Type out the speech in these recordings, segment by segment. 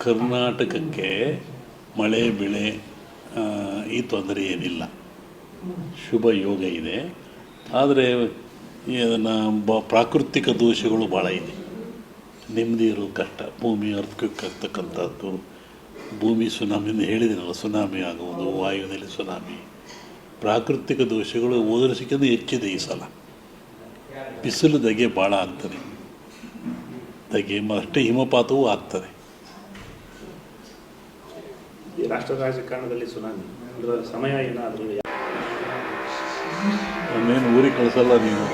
ಕರ್ನಾಟಕಕ್ಕೆ ಮಳೆ, ಬೆಳೆ ಈ ತೊಂದರೆ ಏನಿಲ್ಲ. ಶುಭ ಯೋಗ ಇದೆ. ಆದರೆ ಅದನ್ನು ಬ, ಪ್ರಾಕೃತಿಕ ದೋಷಗಳು ಭಾಳ ಇದೆ. ನೆಮ್ಮದಿ ಇರೋದು ಕಷ್ಟ. ಭೂಮಿ ಅರ್ಥಕ್ಕೆ ಆಗ್ತಕ್ಕಂಥದ್ದು. ಭೂಮಿ ಸುನಾಮಿಯಿಂದ ಹೇಳಿದಿರಲ್ಲ, ಸುನಾಮಿ ಆಗುವುದು, ವಾಯುವಿನಲ್ಲಿ ಸುನಾಮಿ. ಪ್ರಾಕೃತಿಕ ದೋಷಗಳು ಓದರಿಸಿಕೊಂಡು ಹೆಚ್ಚಿದೆ ಈ ಸಲ. ಬಿಸಿಲು ಧಗೆ ಭಾಳ ಆಗ್ತದೆ. ಧಗೆ ಅಷ್ಟೇ ಹಿಮಪಾತವೂ ಆಗ್ತದೆ. ಈ ರಾಷ್ಟ್ರ ರಾಜಕಾರಣದಲ್ಲಿ ಸುನಾಮಿ. ಅಂದ್ರೆ ಸಮಯ ಏನಾದರೂ ನನ್ನೇನು ಊರಿಗೆ ಕಳಿಸಲ್ಲ ನೀವು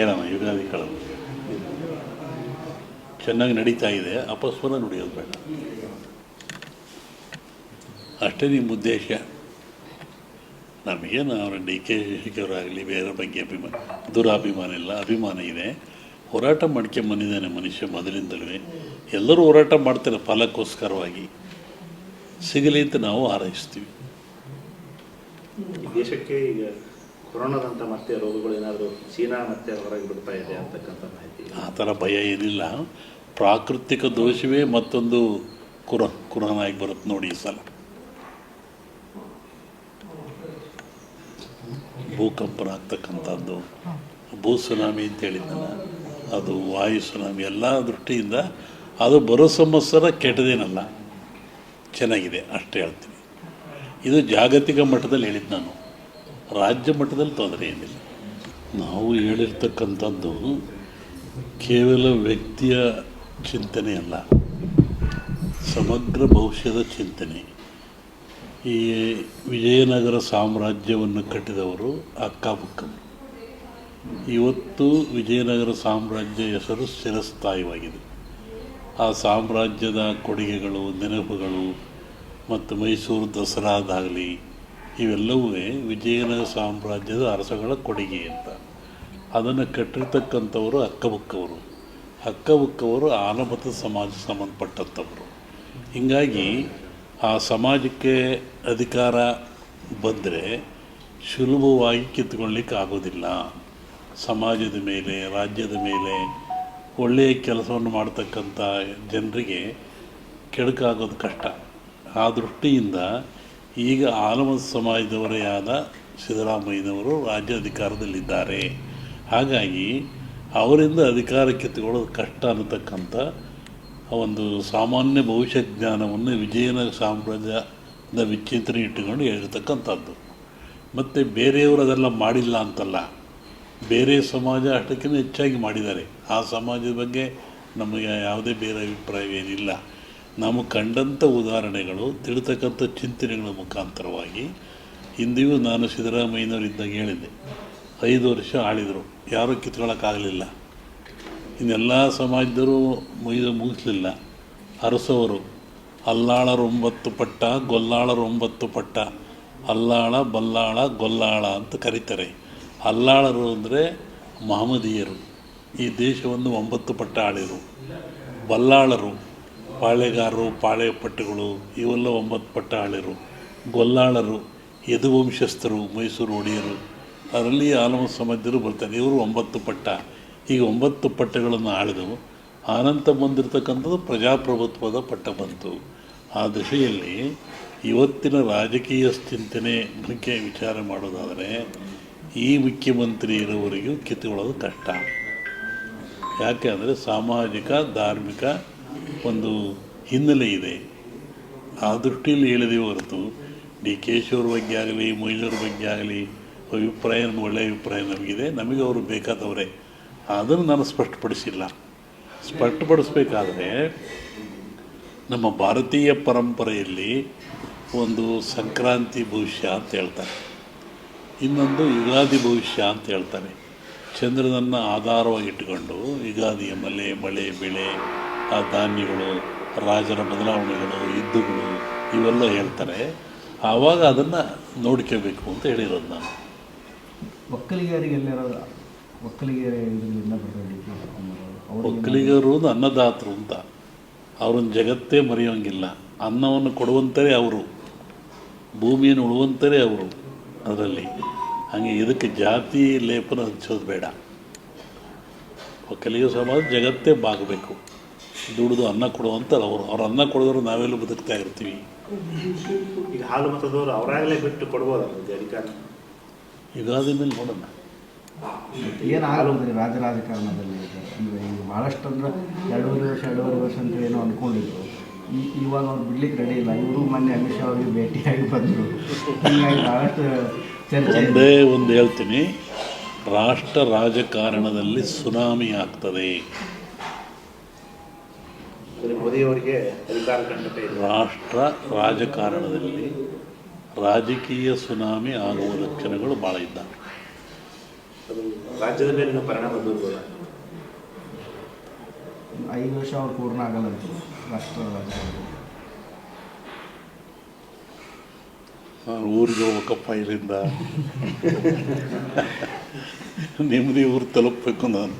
ಏನಮ್ಮ ಯುಗಾದಿ ಕಳವು. ಚೆನ್ನಾಗಿ ನಡೀತಾ ಇದೆ. ಅಪಸ್ವನ ನುಡಿಯೋದು ಬೇಡ. ಅಷ್ಟೇ ನಿಮ್ಮ ಉದ್ದೇಶ. ನಮಗೇನು ಅವರ ಡಿ ಕೆ ಶಶಿಕವರಾಗಲಿ ಬೇರೆ ಬಗ್ಗೆ ಅಭಿಮಾನ ದುರಾಭಿಮಾನ ಇಲ್ಲ, ಅಭಿಮಾನ ಇದೆ. ಹೋರಾಟ ಮಾಡ್ಕೊಂಬಂದಿದ್ದಾನೆ ಮನುಷ್ಯ ಮೊದಲಿಂದಲೂ ಎಲ್ಲರೂ ಹೋರಾಟ ಮಾಡ್ತಾರೆ ಫಲಕ್ಕೋಸ್ಕರವಾಗಿ ಸಿಗಲಿ ಅಂತ ನಾವು ಆರೈಸ್ತೀವಿ ದೇಶಕ್ಕೆ ಈಗ ಕೊರೋನಾದಂಥ ಮತ್ತೆ ರೋಗಗಳು ಏನಾದರೂ ಚೀನಾ ಮತ್ತೆ ಹೊರಗೆ ಬಿಡ್ತಾ ಇದೆ ಅಂತಕ್ಕಂಥ ಮಾಹಿತಿ. ಆ ಥರ ಭಯ ಏನಿಲ್ಲ. ಪ್ರಾಕೃತಿಕ ದೋಷವೇ ಮತ್ತೊಂದು ಕುರ ಆಗಿ ಬರುತ್ತೆ ನೋಡಿ ಈ ಸಲ. ಭೂಕಂಪನ ಆಗ್ತಕ್ಕಂಥದ್ದು ಭೂ ಸುನಾಮಿ ಅಂತ ಹೇಳಿದ್ದಲ್ಲ. ಅದು ವಾಯುಸು ಸುನಾಮಿ ಎಲ್ಲ ದೃಷ್ಟಿಯಿಂದ ಅದು ಬರೋ ಸಂವತ್ಸರ ಕೆಟ್ಟದೇನಲ್ಲ. ಚೆನ್ನಾಗಿದೆ, ಅಷ್ಟೇ ಹೇಳ್ತೀನಿ. ಇದು ಜಾಗತಿಕ ಮಟ್ಟದಲ್ಲಿ ಹೇಳಿದ್ದು ನಾನು. ರಾಜ್ಯ ಮಟ್ಟದಲ್ಲಿ ತೊಂದರೆ ಏನಿಲ್ಲ. ನಾವು ಹೇಳಿರ್ತಕ್ಕಂಥದ್ದು ಕೇವಲ ವ್ಯಕ್ತಿಯ ಚಿಂತನೆ ಅಲ್ಲ. ಸಮಗ್ರ ಭವಿಷ್ಯದ ಚಿಂತನೆ. ಈ ವಿಜಯನಗರ ಸಾಮ್ರಾಜ್ಯವನ್ನು ಕಟ್ಟಿದವರು ಅಕ್ಕಬುಕ್ಕರು ಇವತ್ತು ವಿಜಯನಗರ ಸಾಮ್ರಾಜ್ಯ ಹೆಸರು ಚಿರಸ್ಥಾಯಿವಾಗಿದೆ ಆ ಸಾಮ್ರಾಜ್ಯದ ಕೊಡುಗೆಗಳು, ನೆನಪುಗಳು ಮತ್ತು ಮೈಸೂರು ದಸರಾದಾಗಲಿ ಇವೆಲ್ಲವೂ ವಿಜಯನಗರ ಸಾಮ್ರಾಜ್ಯದ ಅರಸಗಳ ಕೊಡುಗೆ ಅಂತ. ಅದನ್ನು ಕಟ್ಟಿರ್ತಕ್ಕಂಥವರು ಅಕ್ಕಬುಕ್ಕವರು ಅಕ್ಕಬುಕ್ಕವರು ಆಲಮತ ಸಮಾಜ ಸಂಬಂಧಪಟ್ಟಂಥವರು. ಹೀಗಾಗಿ ಆ ಸಮಾಜಕ್ಕೆ ಅಧಿಕಾರ ಬಂದರೆ ಸುಲಭವಾಗಿ ಕಿತ್ಕೊಳ್ಳಿಕ್ಕೆ ಆಗೋದಿಲ್ಲ ಸಮಾಜದ ಮೇಲೆ, ರಾಜ್ಯದ ಮೇಲೆ ಒಳ್ಳೆಯ ಕೆಲಸವನ್ನು ಮಾಡ್ತಕ್ಕಂಥ ಜನರಿಗೆ ಕೆಡುಕಾಗೋದು ಕಷ್ಟ. ಆ ದೃಷ್ಟಿಯಿಂದ ಈಗ ಆಲಮದ ಸಮಾಜದವರೇ ಆದ ಸಿದ್ದರಾಮಯ್ಯನವರು ರಾಜ್ಯ ಅಧಿಕಾರದಲ್ಲಿದ್ದಾರೆ ಹಾಗಾಗಿ ಅವರಿಂದ ಅಧಿಕಾರಕ್ಕೆ ತಗೊಳ್ಳೋದು ಕಷ್ಟ ಅನ್ನತಕ್ಕಂಥ ಒಂದು ಸಾಮಾನ್ಯ ಭವಿಷ್ಯ ಜ್ಞಾನವನ್ನು ವಿಜಯನಗರ ಸಾಮ್ರಾಜ್ಯದ ವಿಚಿಂತನೆ ಇಟ್ಟುಕೊಂಡು ಹೇಳಿರ್ತಕ್ಕಂಥದ್ದು. ಮತ್ತು ಬೇರೆಯವರು ಅದೆಲ್ಲ ಮಾಡಿಲ್ಲ ಅಂತಲ್ಲ. ಬೇರೆ ಸಮಾಜ ಅಷ್ಟಕ್ಕಿಂತ ಹೆಚ್ಚಾಗಿ ಮಾಡಿದ್ದಾರೆ. ಆ ಸಮಾಜದ ಬಗ್ಗೆ ನಮಗೆ ಯಾವುದೇ ಬೇರೆ ಅಭಿಪ್ರಾಯವೇನಿಲ್ಲ. ನಾವು ಕಂಡಂಥ ಉದಾಹರಣೆಗಳು, ತಿಳಿತಕ್ಕಂಥ ಚಿಂತನೆಗಳ ಮುಖಾಂತರವಾಗಿ ಹಿಂದೆಯೂ ನಾನು ಸಿದ್ದರಾಮಯ್ಯನವರಿದ್ದಾಗ ಹೇಳಿದ್ದೆ. ಐದು ವರ್ಷ ಆಳಿದರು. ಯಾರೂ ಕಿತ್ಕೊಳ್ಳೋಕ್ಕಾಗಲಿಲ್ಲ ಇನ್ನೆಲ್ಲ ಸಮಾಜದವರು ಮುಗಿದು ಮುಗಿಸ್ಲಿಲ್ಲ. ಅರಸವರು ಅಲ್ಲಾಳರೊಂಬತ್ತು ಪಟ್ಟ ಗೊಲ್ಲಾಳರೊಂಬತ್ತು ಪಟ್ಟ, ಅಲ್ಲಾಳ, ಬಲ್ಲಾಳ, ಗೊಲ್ಲಾಳ ಅಂತ ಕರೀತಾರೆ. ಅಲ್ಲಾಳರು ಅಂದರೆ ಮಹಮದೀಯರು. ಈ ದೇಶವನ್ನು ಒಂಬತ್ತು ಪಟ್ಟ ಆಳಿರು ಬಲ್ಲಾಳರು ಪಾಳೆಗಾರರು ಪಾಳೆ ಪಟ್ಟಗಳು ಇವೆಲ್ಲ ಒಂಬತ್ತು ಪಟ್ಟ ಆಳಿರು ಗೊಲ್ಲಾಳರು, ಯದುವಂಶಸ್ಥರು, ಮೈಸೂರು ಒಡೆಯರು. ಅದರಲ್ಲಿ ಆಲಮ ಸಮಾಜರು ಬರ್ತಾರೆ. ಇವರು ಒಂಬತ್ತು ಪಟ್ಟ. ಈಗ ಒಂಬತ್ತು ಪಟ್ಟಗಳನ್ನು ಆಳಿದವು. ಆನಂತ ಬಂದಿರತಕ್ಕಂಥದ್ದು ಪ್ರಜಾಪ್ರಭುತ್ವದ ಪಟ್ಟ ಬಂತು. ಆ ದಶೆಯಲ್ಲಿ ಇವತ್ತಿನ ರಾಜಕೀಯ ಚಿಂತನೆ ಬಗ್ಗೆ ವಿಚಾರ ಮಾಡೋದಾದರೆ ಈ ಮುಖ್ಯಮಂತ್ರಿ ಇರೋವರೆಗೂ ಕಿತ್ತುಕೊಳ್ಳೋದು ಕಷ್ಟ. ಯಾಕೆ ಅಂದರೆ ಸಾಮಾಜಿಕ, ಧಾರ್ಮಿಕ ಒಂದು ಹಿನ್ನೆಲೆ ಇದೆ. ಆ ದೃಷ್ಟಿಯಲ್ಲಿ ಹೇಳಿದೆ ಹೊರತು ಡಿ ಕೆ ಬಗ್ಗೆ ಆಗಲಿ ಮೊಯ್ಲೂರ ಬಗ್ಗೆ ಆಗಲಿ ಅಭಿಪ್ರಾಯ ಒಳ್ಳೆಯ ಅಭಿಪ್ರಾಯ ನಮಗಿದೆ. ನಮಗೆ ಅವರು ಬೇಕಾದವರೇ. ಅದನ್ನು ನಾನು ಸ್ಪಷ್ಟಪಡಿಸಿಲ್ಲ. ಸ್ಪಷ್ಟಪಡಿಸ್ಬೇಕಾದ್ರೆ ನಮ್ಮ ಭಾರತೀಯ ಪರಂಪರೆಯಲ್ಲಿ ಒಂದು ಸಂಕ್ರಾಂತಿ ಭವಿಷ್ಯ ಅಂತ ಹೇಳ್ತಾರೆ. ಇನ್ನೊಂದು ಯುಗಾದಿ ಭವಿಷ್ಯ ಅಂತ ಹೇಳ್ತಾರೆ. ಚಂದ್ರನನ್ನು ಆಧಾರವಾಗಿಟ್ಟುಕೊಂಡು ಯುಗಾದಿಯ ಮಲೆ ಮಳೆ ಬೆಳೆ ಆ ಧಾನ್ಯಗಳು ರಾಜರ ಬದಲಾವಣೆಗಳು ಯುದ್ಧಗಳು ಇವೆಲ್ಲ ಹೇಳ್ತಾರೆ. ಆವಾಗ ಅದನ್ನು ನೋಡ್ಕೋಬೇಕು ಅಂತ ಹೇಳಿರೋದು ನಾನು. ಒಕ್ಕಲಿಗರಿಗೆಲ್ಲರ ಒಕ್ಕಲಿಗರ ಒಕ್ಕಲಿಗರು ಅನ್ನದಾತರು ಅಂತ. ಅವ್ರನ್ನ ಜಗತ್ತೇ ಮರೆಯೋಂಗಿಲ್ಲ. ಅನ್ನವನ್ನು ಕೊಡುವಂತರೇ ಅವರು. ಭೂಮಿಯನ್ನು ಉಳುವಂತರೇ ಅವರು. ಅದರಲ್ಲಿ. ಹಾಗೆ ಇದಕ್ಕೆ ಜಾತಿ ಲೇಪನ ಹಚ್ಚೋದು ಬೇಡ. ಒಕ್ಕಲಿಗ ಸಮಾಜ ಜಗತ್ತೇ ಬಾಗಬೇಕು. ದುಡಿದು ಅನ್ನ ಕೊಡುವಂತಾರೆ ಅವರು ಅವ್ರು ಅನ್ನ ಕೊಡೋದ್ರು ನಾವೆಲ್ಲ ಬದುಕ್ತಾ ಇರ್ತೀವಿ. ಈಗ ಹಾಲು ಮತದವರು ಅವರಾಗಲೇ ಬಿಟ್ಟು ಕೊಡ್ಬೋದು ಅಧಿಕಾರ? ಯುಗಾದಿ ಮೇಲೆ ನೋಡೋಣ. ಏನಾಗಲ್ಲ ರಾಜ ರಾಜಕಾರಣದಲ್ಲಿ ಅಂದರೆ ಈಗ ಭಾಳಷ್ಟು ಅಂದ್ರೆ ಎರಡೂವರೆ ವರ್ಷ ಎರಡೂವರೆ ವರ್ಷ ಅಂತ ಏನೋ ಅಂದ್ಕೊಂಡಿದ್ರು ಈ ಇವಾಗ ಅವ್ರು ಬಿಡ್ಲಿಕ್ಕೆ ರೆಡಿ ಇಲ್ಲ. ಇವರು ಮೊನ್ನೆ ಅಮಿತ್ ಶಾ ಅವರಿಗೆ ಭೇಟಿಯಾಗಿ ಬಂದರು. ಹೀಗಾಗಿ ಭಾಳಷ್ಟು ಚರ್ಚೆ ಇದೆ. ಒಂದೇ ಒಂದು ಹೇಳ್ತೀನಿ. ರಾಷ್ಟ್ರ ರಾಜಕಾರಣದಲ್ಲಿ ಸುನಾಮಿ ಆಗ್ತದೆ. ಅಂದರೆ ಮೋದಿಯವರಿಗೆ ಅಧಿಕಾರ ಖಂಡಿತ ರಾಷ್ಟ್ರ ರಾಜಕಾರಣದಲ್ಲಿ ರಾಜಕೀಯ ಸುನಾಮಿ ಆಗುವ ಲಕ್ಷಣಗಳು ಭಾಳ ಇದ್ದಾವೆ. ಅದು ರಾಜ್ಯದ ಮೇಲಿನ ಪರಿಣಾಮ ಬೀರ್ಬೋದ ಐದು ವರ್ಷ ಅವ್ರು ಪೂರ್ಣ ಆಗಲ್ಲ ನಾನು ಊರಿಗೆ ಹೋಗ್ಬೇಕಪ್ಪ ಇಲ್ಲಿಂದ. ನೆಮ್ಮದಿ ಊರು ತಲುಪಬೇಕು ನಾನು.